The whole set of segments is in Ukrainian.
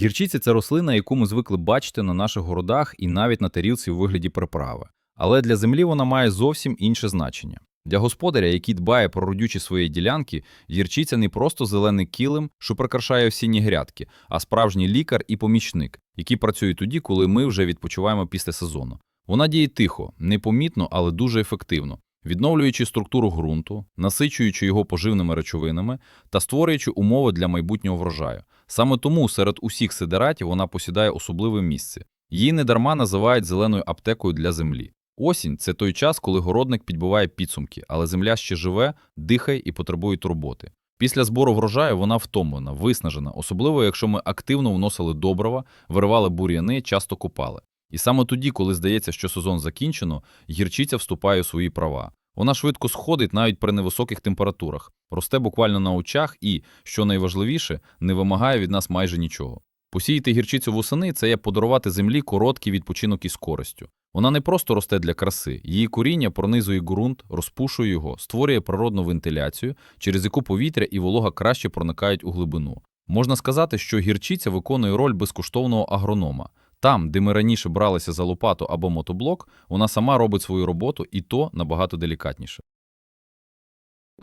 Гірчиця це рослина, яку ми звикли бачити на наших городах і навіть на тарілці у вигляді приправи. Але для землі вона має зовсім інше значення. Для господаря, який дбає про родючі свої ділянки, гірчиця не просто зелений килим, що прикрашає осінні грядки, а справжній лікар і помічник, який працює тоді, коли ми вже відпочиваємо після сезону. Вона діє тихо, непомітно, але дуже ефективно, відновлюючи структуру ґрунту, насичуючи його поживними речовинами та створюючи умови для майбутнього врожаю. Саме тому серед усіх сидератів вона посідає особливе місце. Її недарма називають зеленою аптекою для землі. Осінь це той час, коли городник підбиває підсумки, але земля ще живе, дихає і потребує турботи. Після збору врожаю вона втомлена, виснажена, особливо якщо ми активно вносили добрива, виривали бур'яни, часто купали. І саме тоді, коли здається, що сезон закінчено, гірчиця вступає у свої права. Вона швидко сходить навіть при невисоких температурах, росте буквально на очах і, що найважливіше, не вимагає від нас майже нічого. Посіяти гірчицю восени це є подарувати землі короткий відпочинок із користю. Вона не просто росте для краси, її коріння пронизує ґрунт, розпушує його, створює природну вентиляцію, через яку повітря і волога краще проникають у глибину. Можна сказати, що гірчиця виконує роль безкоштовного агронома. Там, де ми раніше бралися за лопату або мотоблок, вона сама робить свою роботу і то набагато делікатніше.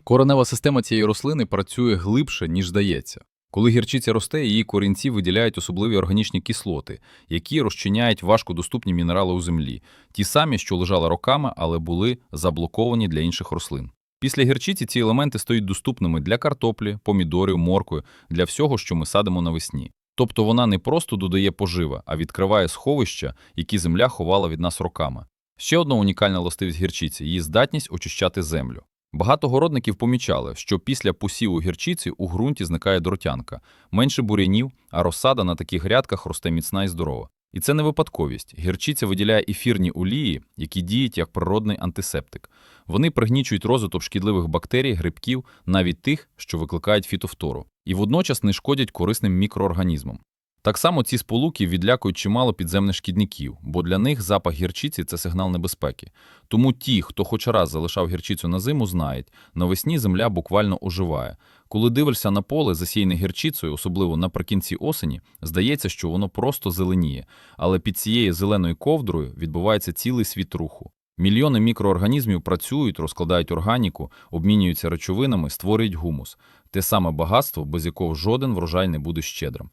Коренева система цієї рослини працює глибше, ніж здається. Коли гірчиця росте, її корінці виділяють особливі органічні кислоти, які розчиняють важкодоступні мінерали у землі, ті самі, що лежали роками, але були заблоковані для інших рослин. Після гірчиці ці елементи стають доступними для картоплі, помідорів, моркви, для всього, що ми садимо навесні. Тобто вона не просто додає пожива, а відкриває сховища, які земля ховала від нас роками. Ще одна унікальна властивість гірчиці її здатність очищати землю. Багато городників помічали, що після посіву гірчиці у ґрунті зникає дротянка, менше бур'янів, а розсада на таких грядках росте міцна і здорова. І це не випадковість. Гірчиця виділяє ефірні олії, які діють як природний антисептик. Вони пригнічують розвиток шкідливих бактерій, грибків, навіть тих, що викликають фітофтору, і водночас не шкодять корисним мікроорганізмам. Так само ці сполуки відлякують чимало підземних шкідників, бо для них запах гірчиці це сигнал небезпеки. Тому ті, хто хоч раз залишав гірчицю на зиму, знають, навесні земля буквально оживає. Коли дивишся на поле, засіяне гірчицею, особливо наприкінці осені, здається, що воно просто зеленіє, але під цією зеленою ковдрою відбувається цілий світ руху. Мільйони мікроорганізмів працюють, розкладають органіку, обмінюються речовинами, створюють гумус те саме багатство, без якого жоден врожай не буде щедрим.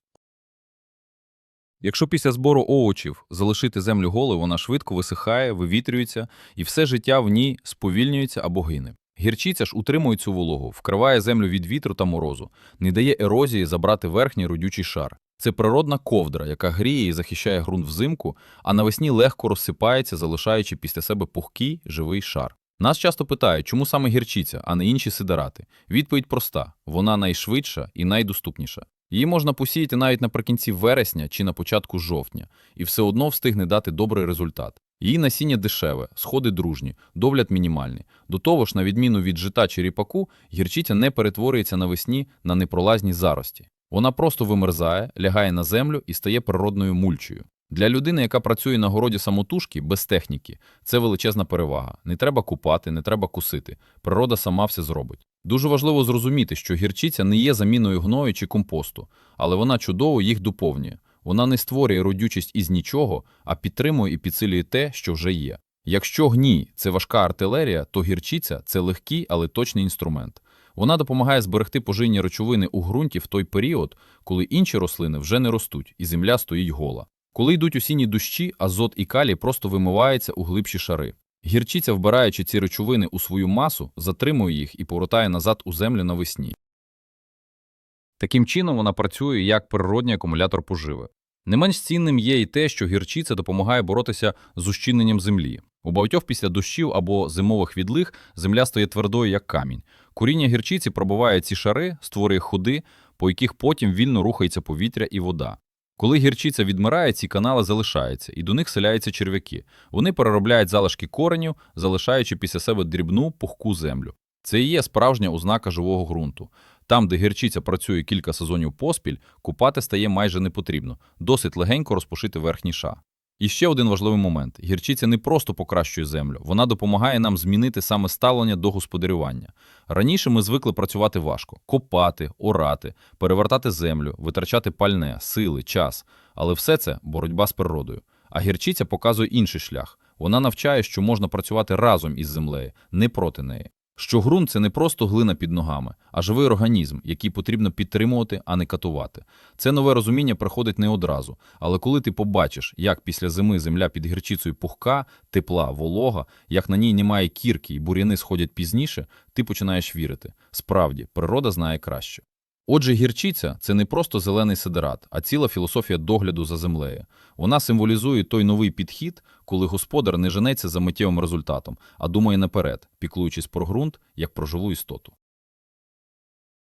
Якщо після збору овочів залишити землю голою, вона швидко висихає, вивітрюється, і все життя в ній сповільнюється або гине. Гірчиця ж утримує цю вологу, вкриває землю від вітру та морозу, не дає ерозії забрати верхній родючий шар. Це природна ковдра, яка гріє і захищає ґрунт взимку, а навесні легко розсипається, залишаючи після себе пухкий живий шар. Нас часто питають, чому саме гірчиця, а не інші сидерати. Відповідь проста: вона найшвидша і найдоступніша. Її можна посіяти навіть наприкінці вересня чи на початку жовтня, і все одно встигне дати добрий результат. Її насіння дешеве, сходи дружні, догляд мінімальний. До того ж, на відміну від жита чи ріпаку, гірчиця не перетворюється навесні на непролазні зарості. Вона просто вимерзає, лягає на землю і стає природною мульчею. Для людини, яка працює на городі самотужки, без техніки, це величезна перевага. Не треба купати, не треба кусити. Природа сама все зробить. Дуже важливо зрозуміти, що гірчиця не є заміною гною чи компосту, але вона чудово їх доповнює. Вона не створює родючість із нічого, а підтримує і підсилює те, що вже є. Якщо гній це важка артилерія, то гірчиця це легкий, але точний інструмент. Вона допомагає зберегти поживні речовини у ґрунті в той період, коли інші рослини вже не ростуть і земля стоїть гола. Коли йдуть осінні дощі, азот і калій просто вимиваються у глибші шари. Гірчиця, вбираючи ці речовини у свою масу, затримує їх і повертає назад у землю навесні. Таким чином вона працює як природній акумулятор поживи. Не менш цінним є і те, що гірчиця допомагає боротися з ущільненням землі. У багатьох після дощів або зимових відлиг земля стає твердою, як камінь. Коріння гірчиці пробиває ці шари, створює ходи, по яких потім вільно рухається повітря і вода. Коли гірчиця відмирає, ці канали залишаються, і до них селяються черв'яки. Вони переробляють залишки коренів, залишаючи після себе дрібну пухку землю. Це і є справжня ознака живого ґрунту. Там, де гірчиця працює кілька сезонів поспіль, купати стає майже не потрібно, досить легенько розпушити верхній ша. І ще один важливий момент: гірчиця не просто покращує землю, вона допомагає нам змінити саме ставлення до господарювання. Раніше ми звикли працювати важко: копати, орати, перевертати землю, витрачати пальне, сили, час. Але все це боротьба з природою. А гірчиця показує інший шлях. Вона навчає, що можна працювати разом із землею, не проти неї. Що ґрунт це не просто глина під ногами, а живий організм, який потрібно підтримувати, а не катувати. Це нове розуміння приходить не одразу, але коли ти побачиш, як після зими земля під гірчицею пухка, тепла, волога, як на ній немає кірки і бур'яни сходять пізніше, ти починаєш вірити. Справді, природа знає краще. Отже, гірчиця це не просто зелений сидерат, а ціла філософія догляду за землею. Вона символізує той новий підхід, коли господар не женеться за миттєвим результатом, а думає наперед, піклуючись про ґрунт як про живу істоту.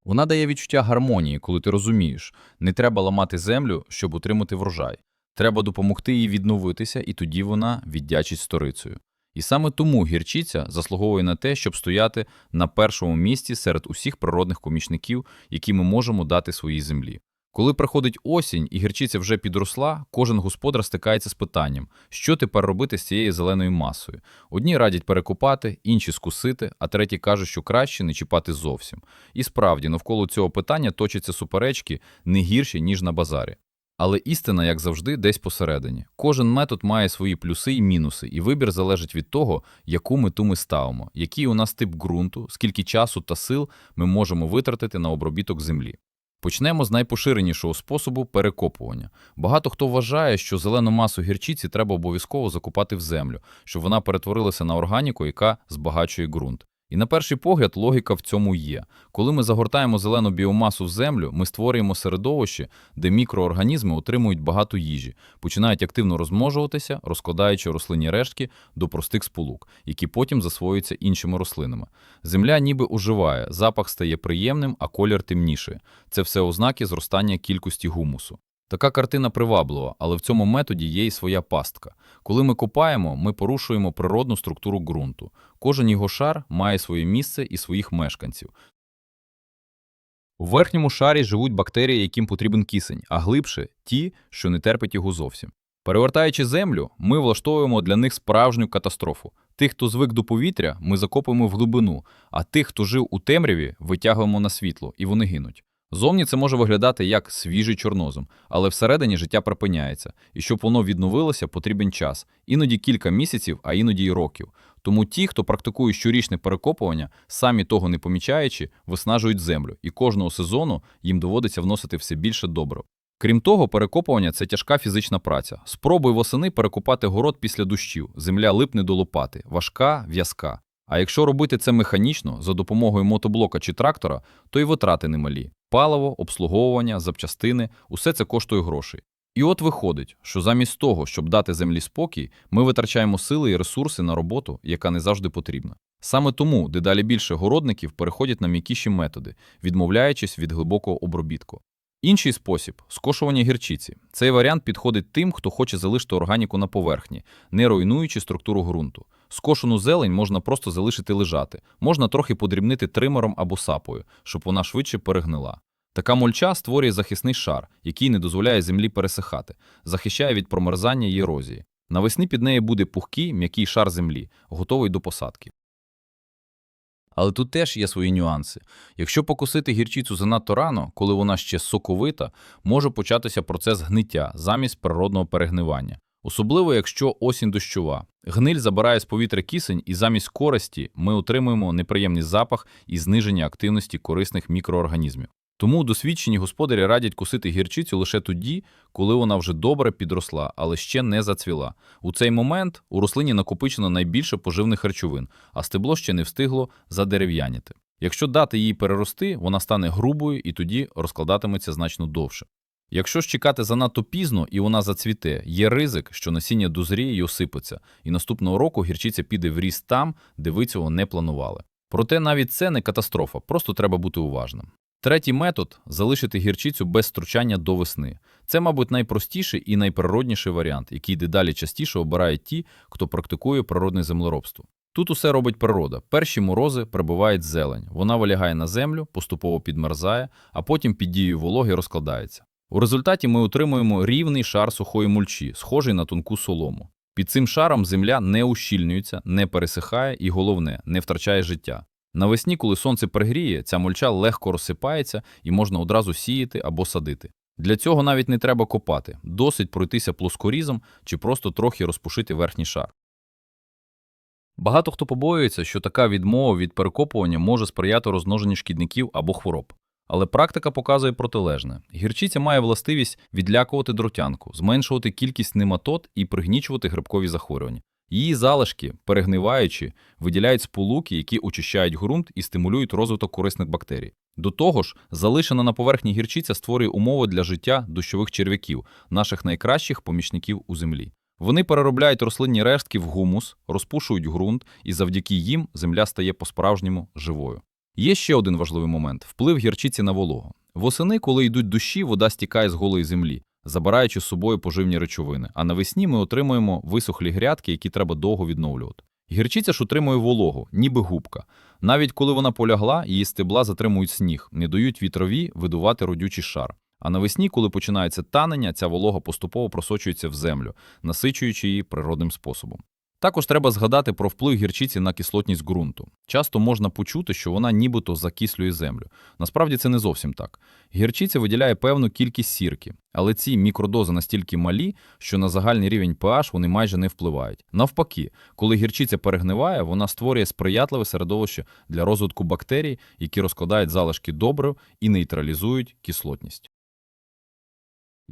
Вона дає відчуття гармонії, коли ти розумієш, не треба ламати землю, щоб утримати врожай. Треба допомогти їй відновитися, і тоді вона віддячить сторицею. І саме тому гірчиця заслуговує на те, щоб стояти на першому місці серед усіх природних помічників, які ми можемо дати своїй землі. Коли приходить осінь і гірчиця вже підросла, кожен господар стикається з питанням, що тепер робити з цією зеленою масою. Одні радять перекопати, інші скусити, а треті кажуть, що краще не чіпати зовсім. І справді, навколо цього питання точаться суперечки не гірші, ніж на базарі. Але істина, як завжди, десь посередині. Кожен метод має свої плюси і мінуси, і вибір залежить від того, яку мету ми ставимо, який у нас тип ґрунту, скільки часу та сил ми можемо витратити на обробіток землі. Почнемо з найпоширенішого способу перекопування. Багато хто вважає, що зелену масу гірчиці треба обов'язково закопати в землю, щоб вона перетворилася на органіку, яка збагачує ґрунт. І на перший погляд логіка в цьому є. Коли ми загортаємо зелену біомасу в землю, ми створюємо середовище, де мікроорганізми отримують багато їжі, починають активно розмножуватися, розкладаючи рослинні рештки до простих сполук, які потім засвоюються іншими рослинами. Земля ніби оживає, запах стає приємним, а колір темніший. Це все ознаки зростання кількості гумусу. Така картина приваблива, але в цьому методі є і своя пастка. Коли ми копаємо, ми порушуємо природну структуру ґрунту. Кожен його шар має своє місце і своїх мешканців. У верхньому шарі живуть бактерії, яким потрібен кисень, а глибше ті, що не терпять його зовсім. Перевертаючи землю, ми влаштовуємо для них справжню катастрофу. Тих, хто звик до повітря, ми закопуємо в глибину, а тих, хто жив у темряві, витягуємо на світло, і вони гинуть. Зовні це може виглядати як свіжий чорнозем, але всередині життя припиняється, і щоб воно відновилося, потрібен час, іноді кілька місяців, а іноді й років. Тому ті, хто практикує щорічне перекопування, самі того не помічаючи, виснажують землю, і кожного сезону їм доводиться вносити все більше добрив. Крім того, перекопування це тяжка фізична праця. Спробуй восени перекопати город після дощів, земля липне до лопати, важка, в'язка. А якщо робити це механічно за допомогою мотоблока чи трактора, то й витрати немалі. Паливо, обслуговування, запчастини усе це коштує грошей. І от виходить, що замість того, щоб дати землі спокій, ми витрачаємо сили і ресурси на роботу, яка не завжди потрібна. Саме тому дедалі більше городників переходять на м'якіші методи, відмовляючись від глибокого обробітку. Інший спосіб скошування гірчиці. Цей варіант підходить тим, хто хоче залишити органіку на поверхні, не руйнуючи структуру ґрунту. Скошену зелень можна просто залишити лежати, можна трохи подрібнити тримером або сапою, щоб вона швидше перегнила. Така мульча створює захисний шар, який не дозволяє землі пересихати, захищає від промерзання і ерозії. Навесні під нею буде пухкий, м'який шар землі, готовий до посадки. Але тут теж є свої нюанси. Якщо покусити гірчицю занадто рано, коли вона ще соковита, може початися процес гниття замість природного перегнивання. Особливо, якщо осінь дощова. Гниль забирає з повітря кисень, і замість користі ми отримуємо неприємний запах і зниження активності корисних мікроорганізмів. Тому досвідчені господарі радять кусити гірчицю лише тоді, коли вона вже добре підросла, але ще не зацвіла. У цей момент у рослині накопичено найбільше поживних речовин, а стебло ще не встигло задерев'яніти. Якщо дати їй перерости, вона стане грубою і тоді розкладатиметься значно довше. Якщо ж чекати занадто пізно і вона зацвіте, є ризик, що насіння дозріє і осипеться, і наступного року гірчиця піде в ріст там, де ви цього не планували. Проте навіть це не катастрофа, просто треба бути уважним. Третій метод залишити гірчицю без стручання до весни. Це, мабуть, найпростіший і найприродніший варіант, який дедалі частіше обирають ті, хто практикує природне землеробство. Тут усе робить природа. Перші морози прибивають зелень, вона вилягає на землю, поступово підмерзає, а потім під дією вологи розкладається. У результаті ми отримуємо рівний шар сухої мульчі, схожий на тонку солому. Під цим шаром земля не ущільнюється, не пересихає і, головне, не втрачає життя. Навесні, коли сонце пригріє, ця мульча легко розсипається і можна одразу сіяти або садити. Для цього навіть не треба копати, досить пройтися плоскорізом чи просто трохи розпушити верхній шар. Багато хто побоюється, що така відмова від перекопування може сприяти розмноженню шкідників або хвороб. Але практика показує протилежне. Гірчиця має властивість відлякувати дротянку, зменшувати кількість нематод і пригнічувати грибкові захворювання. Її залишки, перегниваючи, виділяють сполуки, які очищають ґрунт і стимулюють розвиток корисних бактерій. До того ж, залишена на поверхні гірчиця створює умови для життя дощових черв'яків, наших найкращих помічників у землі. Вони переробляють рослинні рештки в гумус, розпушують ґрунт, і завдяки їм земля стає по-справжньому живою. Є ще один важливий момент вплив гірчиці на вологу. Восени, коли йдуть дощі, вода стікає з голої землі, забираючи з собою поживні речовини. А навесні ми отримуємо висохлі грядки, які треба довго відновлювати. Гірчиця ж утримує вологу, ніби губка. Навіть коли вона полягла, її стебла затримують сніг, не дають вітрові видувати родючий шар. А навесні, коли починається танення, ця волога поступово просочується в землю, насичуючи її природним способом. Також треба згадати про вплив гірчиці на кислотність ґрунту. Часто можна почути, що вона нібито закислює землю. Насправді це не зовсім так. Гірчиця виділяє певну кількість сірки, але ці мікродози настільки малі, що на загальний рівень pH вони майже не впливають. Навпаки, коли гірчиця перегниває, вона створює сприятливе середовище для розвитку бактерій, які розкладають залишки добрив і нейтралізують кислотність.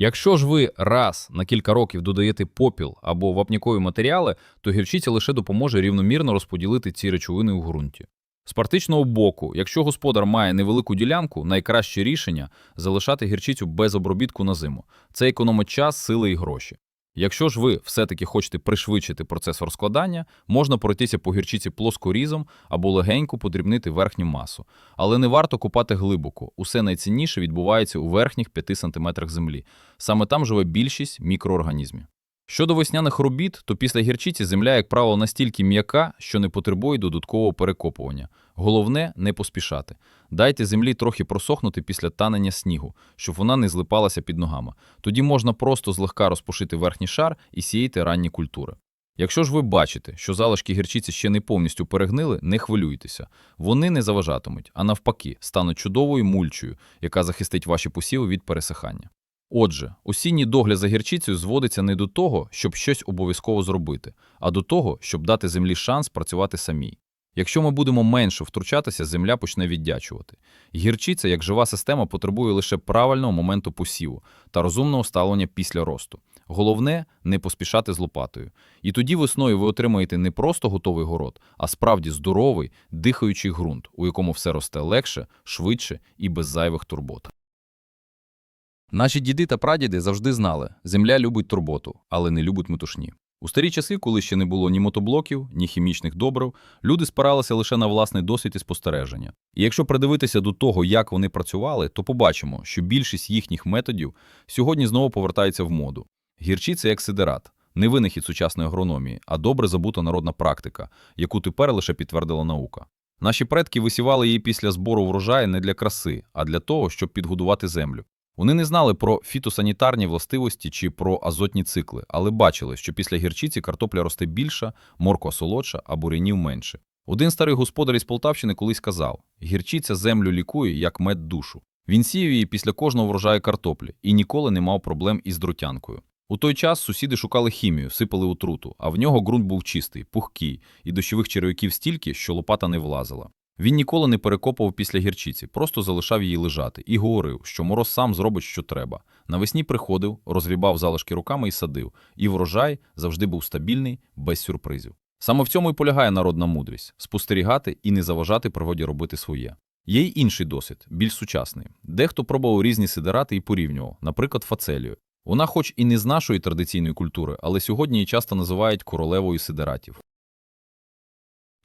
Якщо ж ви раз на кілька років додаєте попіл або вапнікові матеріали, то гірчиця лише допоможе рівномірно розподілити ці речовини у ґрунті. З практичного боку, якщо господар має невелику ділянку, найкраще рішення залишати гірчицю без обробітку на зиму. Це економить час, сили і гроші. Якщо ж ви все-таки хочете пришвидшити процес розкладання, можна пройтися по гірчиці плоскорізом або легенько подрібнити верхню масу. Але не варто купати глибоко. Усе найцінніше відбувається у верхніх 5 см землі. Саме там живе більшість мікроорганізмів. Щодо весняних робіт, то після гірчиці земля, як правило, настільки м'яка, що не потребує додаткового перекопування. Головне не поспішати. Дайте землі трохи просохнути після танення снігу, щоб вона не злипалася під ногами. Тоді можна просто злегка розпушити верхній шар і сіяти ранні культури. Якщо ж ви бачите, що залишки гірчиці ще не повністю перегнили, не хвилюйтеся. Вони не заважатимуть, а навпаки, стануть чудовою мульчою, яка захистить ваші посіви від пересихання. Отже, осінній догляд за гірчицею зводиться не до того, щоб щось обов'язково зробити, а до того, щоб дати землі шанс працювати самій. Якщо ми будемо менше втручатися, земля почне віддячувати. Гірчиця, як жива система, потребує лише правильного моменту посіву та розумного ставлення після росту. Головне не поспішати з лопатою. І тоді весною ви отримаєте не просто готовий город, а справді здоровий, дихаючий ґрунт, у якому все росте легше, швидше і без зайвих турбот. Наші діди та прадіди завжди знали, земля любить турботу, але не любить метушні. У старі часи, коли ще не було ні мотоблоків, ні хімічних добрив, люди спиралися лише на власний досвід і спостереження. І якщо придивитися до того, як вони працювали, то побачимо, що більшість їхніх методів сьогодні знову повертається в моду. Гірчиця як сидерат, не винахід сучасної агрономії, а добре забута народна практика, яку тепер лише підтвердила наука. Наші предки висівали її після збору врожаю не для краси, а для того, щоб підгодувати землю. Вони не знали про фітосанітарні властивості чи про азотні цикли, але бачили, що після гірчиці картопля росте більша, морква солодша, а бурянів менше. Один старий господар із Полтавщини колись казав: гірчиця землю лікує, як мед душу. Він сіяв її після кожного врожаю картоплі і ніколи не мав проблем із друтянкою. У той час сусіди шукали хімію, сипали отруту, а в нього ґрунт був чистий, пухкий, і дощових черв'яків стільки, що лопата не влазила. Він ніколи не перекопував після гірчиці, просто залишав її лежати і говорив, що мороз сам зробить, що треба. Навесні приходив, розгрібав залишки руками і садив, і врожай завжди був стабільний, без сюрпризів. Саме в цьому і полягає народна мудрість спостерігати і не заважати природі робити своє. Є й інший досвід, більш сучасний. Дехто пробував різні сидерати і порівнював, наприклад, фацелію. Вона, хоч і не з нашої традиційної культури, але сьогодні її часто називають королевою сидератів.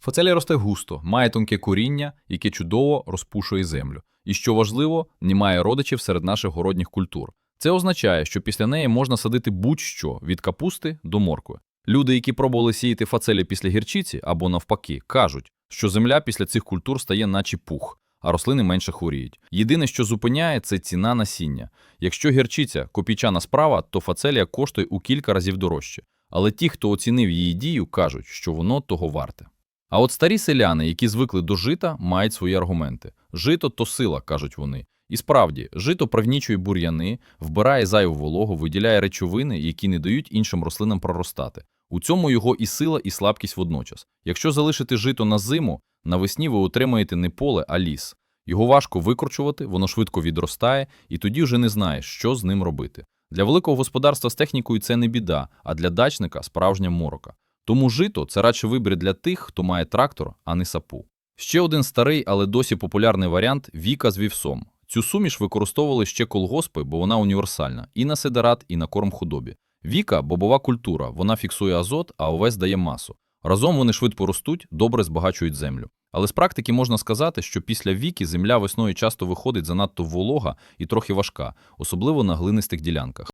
Фацелія росте густо, має тонке коріння, яке чудово розпушує землю. І що важливо, немає родичів серед наших городніх культур. Це означає, що після неї можна садити будь-що від капусти до моркви. Люди, які пробували сіяти фацелі після гірчиці або навпаки, кажуть, що земля після цих культур стає наче пух, а рослини менше хворіють. Єдине, що зупиняє, це ціна насіння. Якщо гірчиця копійчана справа, то фацелія коштує у кілька разів дорожче. Але ті, хто оцінив її дію, кажуть, що воно того варте. А от старі селяни, які звикли до жита, мають свої аргументи. Жито то сила, кажуть вони. І справді, жито привнічує бур'яни, вбирає зайву вологу, виділяє речовини, які не дають іншим рослинам проростати. У цьому його і сила, і слабкість водночас. Якщо залишити жито на зиму, навесні ви отримаєте не поле, а ліс. Його важко викорчувати, воно швидко відростає, і тоді вже не знаєш, що з ним робити. Для великого господарства з технікою це не біда, а для дачника справжня морока. Тому жито це радше вибір для тих, хто має трактор, а не сапу. Ще один старий, але досі популярний варіант віка з вівсом. Цю суміш використовували ще колгоспи, бо вона універсальна і на сидерат, і на корм худобі. Віка бобова культура, вона фіксує азот, а овес дає масу. Разом вони швидко ростуть, добре збагачують землю. Але з практики можна сказати, що після віки земля весною часто виходить занадто волога і трохи важка, особливо на глинистих ділянках.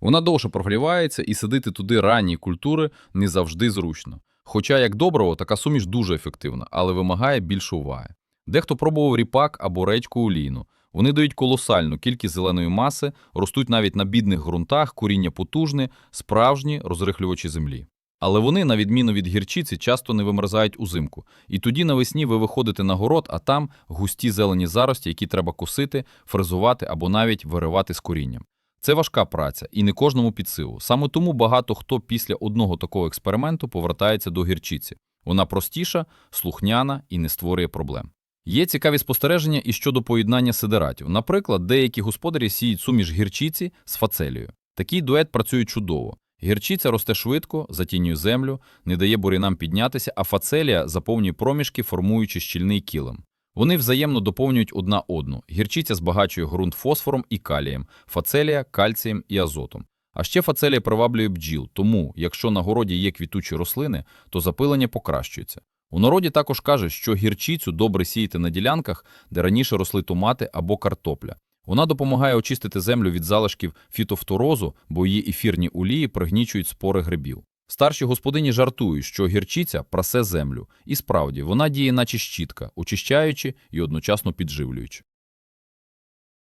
Вона довше прогрівається і садити туди ранні культури не завжди зручно. Хоча, як доброго, така суміш дуже ефективна, але вимагає більше уваги. Дехто пробував ріпак або речку олійну. Вони дають колосальну кількість зеленої маси, ростуть навіть на бідних ґрунтах, коріння потужне, справжні розрихлювачі землі. Але вони, на відміну від гірчиці, часто не вимерзають узимку. І тоді навесні ви виходите на город, а там густі зелені зарості, які треба косити, фрезувати або навіть виривати з корінням. Це важка праця, і не кожному під силу. Саме тому багато хто після одного такого експерименту повертається до гірчиці. Вона простіша, слухняна і не створює проблем. Є цікаві спостереження і щодо поєднання сидератів. Наприклад, деякі господарі сіють суміш гірчиці з фацелією. Такий дует працює чудово. Гірчиця росте швидко, затінює землю, не дає бурянам піднятися, а фацелія заповнює проміжки, формуючи щільний килим. Вони взаємно доповнюють одна одну. Гірчиця збагачує ґрунт фосфором і калієм, фацелія кальцієм і азотом. А ще фацелія приваблює бджіл, тому, якщо на городі є квітучі рослини, то запилення покращується. У народі також кажуть, що гірчицю добре сіяти на ділянках, де раніше росли томати або картопля. Вона допомагає очистити землю від залишків фітофторозу, бо її ефірні олії пригнічують спори грибів. Старші господині жартують, що гірчиця прасе землю, і справді вона діє наче щітка, очищаючи і одночасно підживлюючи.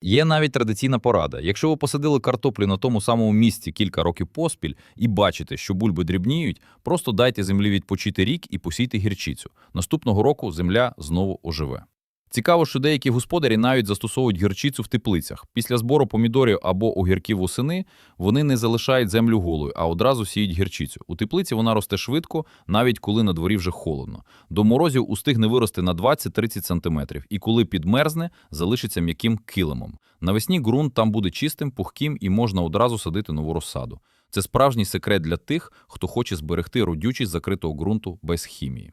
Є навіть традиційна порада. Якщо ви посадили картоплю на тому самому місці кілька років поспіль і бачите, що бульби дрібніють, просто дайте землі відпочити рік і посійте гірчицю. Наступного року земля знову оживе. Цікаво, що деякі господарі навіть застосовують гірчицю в теплицях. Після збору помідорів або огірків восени вони не залишають землю голою, а одразу сіють гірчицю. У теплиці вона росте швидко, навіть коли на дворі вже холодно. До морозів устигне вирости на 20-30 см, і коли підмерзне, залишиться м'яким килимом. Навесні ґрунт там буде чистим, пухким і можна одразу садити нову розсаду. Це справжній секрет для тих, хто хоче зберегти родючість закритого ґрунту без хімії.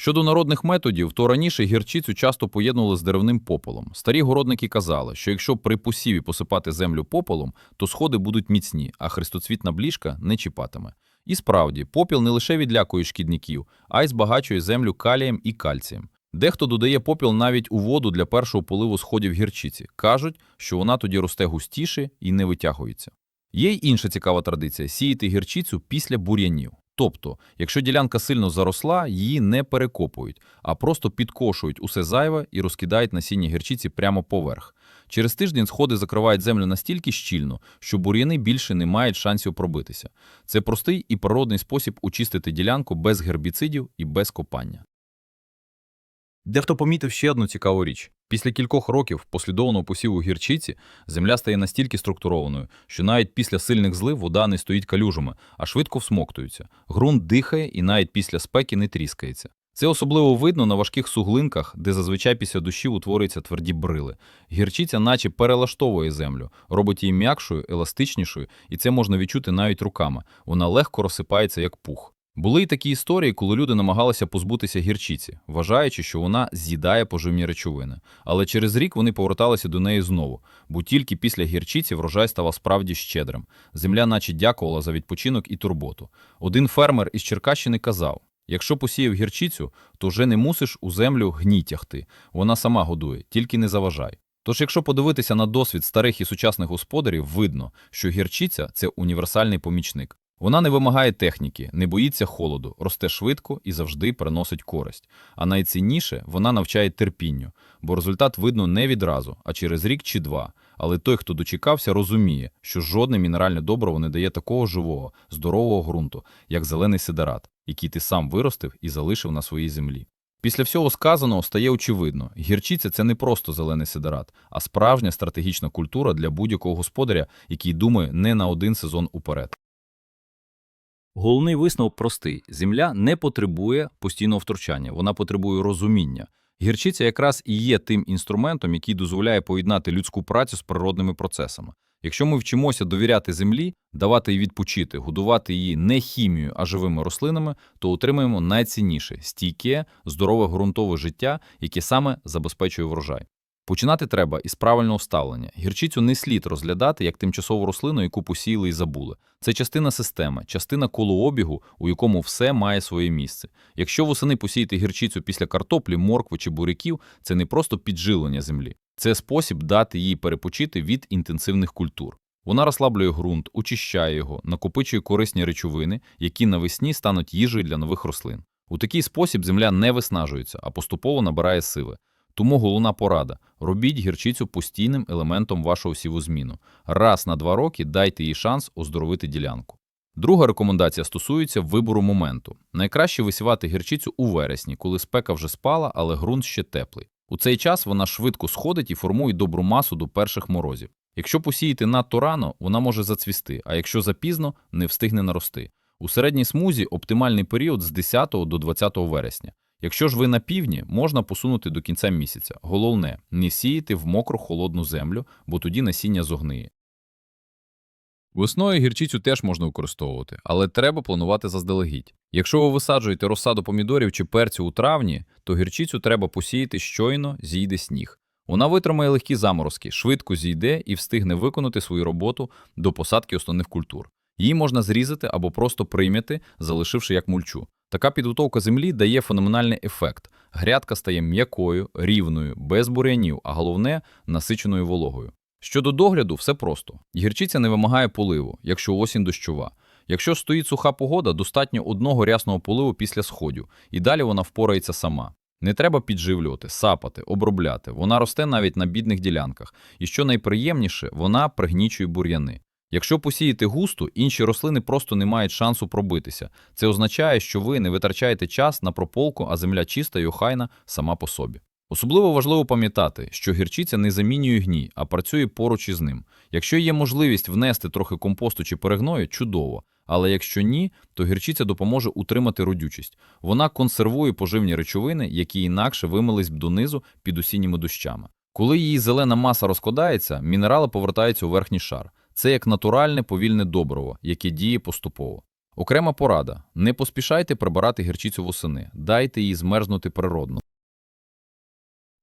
Щодо народних методів, то раніше гірчицю часто поєднували з деревним попелом. Старі городники казали, що якщо при посіві посипати землю попелом, то сходи будуть міцні, а хрестоцвітна бліжка не чіпатиме. І справді, попіл не лише відлякує шкідників, а й збагачує землю калієм і кальцієм. Дехто додає попіл навіть у воду для першого поливу сходів гірчиці. Кажуть, що вона тоді росте густіше і не витягується. Є й інша цікава традиція сіяти гірчицю після бур'янів. Тобто, якщо ділянка сильно заросла, її не перекопують, а просто підкошують усе зайве і розкидають насіння гірчиці прямо поверх. Через тиждень сходи закривають землю настільки щільно, що бур'яни більше не мають шансів пробитися. Це простий і природний спосіб очистити ділянку без гербіцидів і без копання. Дехто помітив ще одну цікаву річ. Після кількох років послідовного посіву гірчиці земля стає настільки структурованою, що навіть після сильних злив вода не стоїть калюжами, а швидко всмоктується. Ґрунт дихає і навіть після спеки не тріскається. Це особливо видно на важких суглинках, де зазвичай після дощів утворюються тверді брили. Гірчиця наче перелаштовує землю, робить її м'якшою, еластичнішою, і це можна відчути навіть руками. Вона легко розсипається як пух. Були й такі історії, коли люди намагалися позбутися гірчиці, вважаючи, що вона з'їдає поживні речовини. Але через рік вони поверталися до неї знову, бо тільки після гірчиці врожай ставав справді щедрим. Земля наче дякувала за відпочинок і турботу. Один фермер із Черкащини казав: якщо посіяв гірчицю, то вже не мусиш у землю гній тягти. Вона сама годує, тільки не заважай. Тож, якщо подивитися на досвід старих і сучасних господарів, видно, що гірчиця це універсальний помічник. Вона не вимагає техніки, не боїться холоду, росте швидко і завжди приносить користь. А найцінніше вона навчає терпінню, бо результат видно не відразу, а через рік чи два. Але той, хто дочекався, розуміє, що жодне мінеральне добриво не дає такого живого, здорового ґрунту, як зелений сидерат, який ти сам виростив і залишив на своїй землі. Після всього сказаного стає очевидно, гірчиця – це не просто зелений сидерат, а справжня стратегічна культура для будь-якого господаря, який думає не на один сезон уперед. Головний висновок простий: земля не потребує постійного втручання, вона потребує розуміння. Гірчиця якраз і є тим інструментом, який дозволяє поєднати людську працю з природними процесами. Якщо ми вчимося довіряти землі, давати їй відпочити, годувати її не хімією, а живими рослинами, то отримаємо найцінніше стійке, здорове ґрунтове життя, яке саме забезпечує врожай. Починати треба із правильного ставлення. Гірчицю не слід розглядати як тимчасову рослину, яку посіяли і забули. Це частина системи, частина колообігу, у якому все має своє місце. Якщо восени посіяти гірчицю після картоплі, моркви чи буряків, це не просто піджилення землі. Це спосіб дати їй перепочити від інтенсивних культур. Вона розслаблює ґрунт, очищає його, накопичує корисні речовини, які навесні стануть їжею для нових рослин. У такий спосіб земля не виснажується, а поступово набирає сили. Тому головна порада – робіть гірчицю постійним елементом вашого сівозміну. Раз на два роки дайте їй шанс оздоровити ділянку. Друга рекомендація стосується вибору моменту. Найкраще висівати гірчицю у вересні, коли спека вже спала, але ґрунт ще теплий. У цей час вона швидко сходить і формує добру масу до перших морозів. Якщо посіяти надто рано, вона може зацвісти, а якщо запізно, не встигне нарости. У середній смузі оптимальний період з 10 до 20 вересня. Якщо ж ви на півдні, можна посунути до кінця місяця. Головне, не сіяти в мокру холодну землю, бо тоді насіння зогниє. Весною гірчицю теж можна використовувати, але треба планувати заздалегідь. Якщо ви висаджуєте розсаду помідорів чи перцю у травні, то гірчицю треба посіяти щойно зійде сніг. Вона витримає легкі заморозки, швидко зійде і встигне виконати свою роботу до посадки основних культур. Її можна зрізати або просто прийняти, залишивши як мульчу. Така підготовка землі дає феноменальний ефект. Грядка стає м'якою, рівною, без бур'янів, а головне насиченою вологою. Щодо догляду, все просто. Гірчиця не вимагає поливу, якщо осінь дощова. Якщо стоїть суха погода, достатньо одного рясного поливу після сходів, і далі вона впорається сама. Не треба підживлювати, сапати, обробляти. Вона росте навіть на бідних ділянках. І що найприємніше, вона пригнічує бур'яни. Якщо посіяти густо, інші рослини просто не мають шансу пробитися. Це означає, що ви не витрачаєте час на прополку, а земля чиста й охайна сама по собі. Особливо важливо пам'ятати, що гірчиця не замінює гній, а працює поруч із ним. Якщо є можливість внести трохи компосту чи перегною, чудово. Але якщо ні, то гірчиця допоможе утримати родючість. Вона консервує поживні речовини, які інакше вимились б донизу під осінніми дощами. Коли її зелена маса розкладається, мінерали повертаються у верхній шар. Це як натуральне повільне добриво, яке діє поступово. Окрема порада: не поспішайте прибирати гірчицю восени, дайте їй змерзнути природно.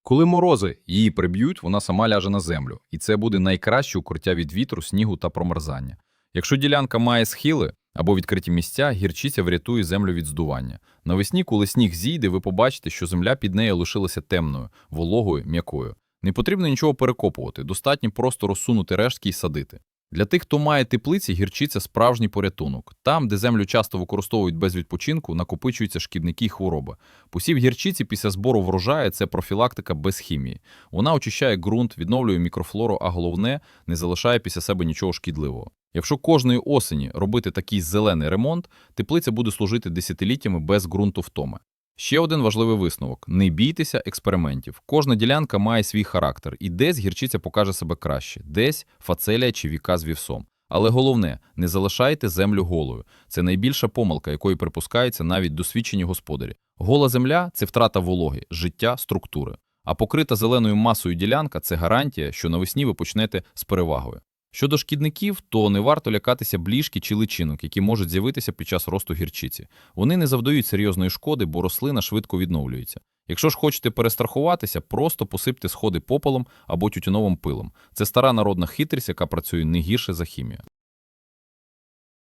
Коли морози її приб'ють, вона сама ляже на землю, і це буде найкраще укриття від вітру, снігу та промерзання. Якщо ділянка має схили або відкриті місця, гірчиця врятує землю від здування. Навесні, коли сніг зійде, ви побачите, що земля під нею лишилася темною, вологою, м'якою. Не потрібно нічого перекопувати, достатньо просто розсунути рештки і садити. Для тих, хто має теплиці, гірчиця – справжній порятунок. Там, де землю часто використовують без відпочинку, накопичуються шкідники й хвороби. Посів гірчиці після збору врожаю – це профілактика без хімії. Вона очищає ґрунт, відновлює мікрофлору, а головне – не залишає після себе нічого шкідливого. Якщо кожної осені робити такий зелений ремонт, теплиця буде служити десятиліттями без ґрунтовтоми. Ще один важливий висновок: не бійтеся експериментів. Кожна ділянка має свій характер, і десь гірчиця покаже себе краще, десь фацелія чи віка з вівсом. Але головне, не залишайте землю голою. Це найбільша помилка, якої припускаються навіть досвідчені господарі. Гола земля це втрата вологи, життя, структури. А покрита зеленою масою ділянка це гарантія, що навесні ви почнете з перевагою. Щодо шкідників, то не варто лякатися бліжки чи личинок, які можуть з'явитися під час росту гірчиці. Вони не завдають серйозної шкоди, бо рослина швидко відновлюється. Якщо ж хочете перестрахуватися, просто посипте сходи попелом або тютюновим пилом. Це стара народна хитрість, яка працює не гірше за хімію.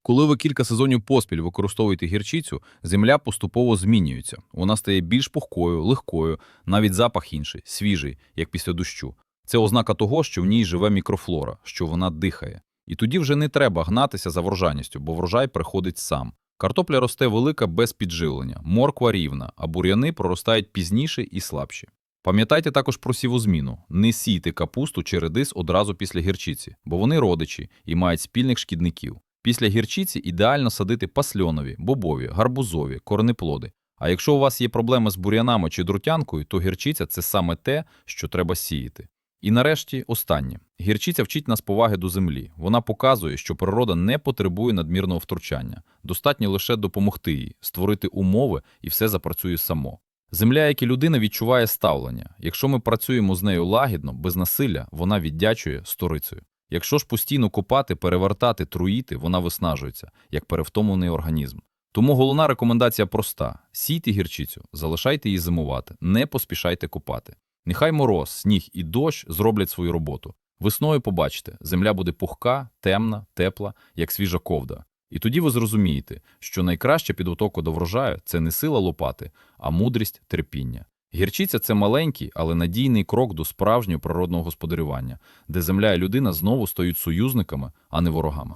Коли ви кілька сезонів поспіль використовуєте гірчицю, земля поступово змінюється. Вона стає більш пухкою, легкою, навіть запах інший, свіжий, як після дощу. Це ознака того, що в ній живе мікрофлора, що вона дихає. І тоді вже не треба гнатися за врожайністю, бо врожай приходить сам. Картопля росте велика без підживлення, морква рівна, а бур'яни проростають пізніше і слабші. Пам'ятайте також про сівозміну. Не сійте капусту чи редис одразу після гірчиці, бо вони родичі і мають спільних шкідників. Після гірчиці ідеально садити пасльонові, бобові, гарбузові, корнеплоди. А якщо у вас є проблеми з бур'янами чи друтянкою, то гірчиця це саме те, що треба сіяти. І нарешті останнє. Гірчиця вчить нас поваги до землі. Вона показує, що природа не потребує надмірного втручання. Достатньо лише допомогти їй, створити умови, і все запрацює само. Земля, як і людина, відчуває ставлення. Якщо ми працюємо з нею лагідно, без насилля, вона віддячує сторицею. Якщо ж постійно копати, перевертати, труїти, вона виснажується, як перевтомлений організм. Тому головна рекомендація проста: сійте гірчицю, залишайте її зимувати, не поспішайте копати. Нехай мороз, сніг і дощ зроблять свою роботу. Весною побачите, земля буде пухка, темна, тепла, як свіжа ковда. І тоді ви зрозумієте, що найкраща підготовка до врожаю це не сила лопати, а мудрість терпіння. Гірчиця це маленький, але надійний крок до справжнього природного господарювання, де земля і людина знову стають союзниками, а не ворогами.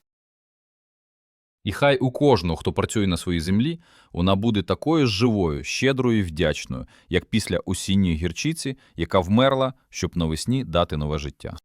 І хай у кожного, хто працює на своїй землі, вона буде такою ж живою, щедрою і вдячною, як після осінньої гірчиці, яка вмерла, щоб навесні дати нове життя.